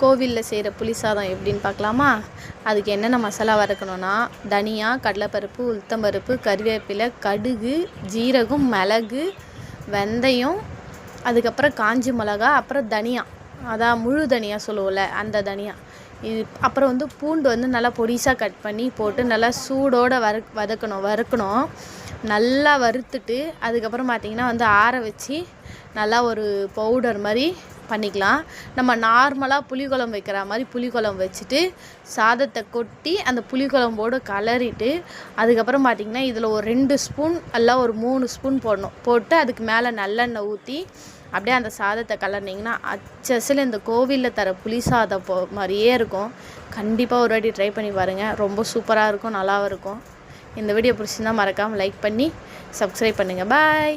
கோவிலில் செய்கிற புளி சாதம் எப்படின்னு பார்க்கலாமா? அதுக்கு என்னென்ன மசாலா வறுக்கணும்னா தனியா கடலைப்பருப்பு உளுத்தம்பருப்பு கறிவேப்பிலை கடுகு ஜீரகம் மிளகு வெந்தயம் அதுக்கப்புறம் காஞ்சி மிளகா அப்புறம் தனியா. அதான் முழு தனியா சொல்லுவோம்ல அந்த தனியா. இது அப்புறம் வந்து பூண்டு வந்து நல்லா பொடிசாக கட் பண்ணி போட்டு நல்லா சூடோடு வறு வதக்கணும் வறுக்கணும். நல்லா வறுத்துட்டு அதுக்கப்புறம் பார்த்திங்கன்னா வந்து ஆற வச்சு நல்லா ஒரு பவுடர் மாதிரி பண்ணிக்கலாம். நம்ம நார்மலாக புளிக்குழம்பு வைக்கிற மாதிரி புளிக்குழம்பு வச்சுட்டு சாதத்தை கொட்டி அந்த புளிக்குழம்போடு கலரிட்டு அதுக்கப்புறம் பார்த்திங்கன்னா இதில் ஒரு ரெண்டு ஸ்பூன் எல்லாம் ஒரு மூணு ஸ்பூன் போடணும். போட்டு அதுக்கு மேலே நல்லெண்ணெய் ஊற்றி அப்படியே அந்த சாதத்தை கலர்னிங்கன்னா அச்சசில் இந்த கோவிலில் தர புளி சாதம் போ மாதிரியே இருக்கும். கண்டிப்பாக ஒரு வாட்டி ட்ரை பண்ணி பாருங்கள் ரொம்ப சூப்பராக இருக்கும் நல்லாவும் இருக்கும். இந்த வீடியோ பிடிச்சிருந்தா மறக்காமல் லைக் பண்ணி சப்ஸ்கிரைப் பண்ணுங்கள் பாய்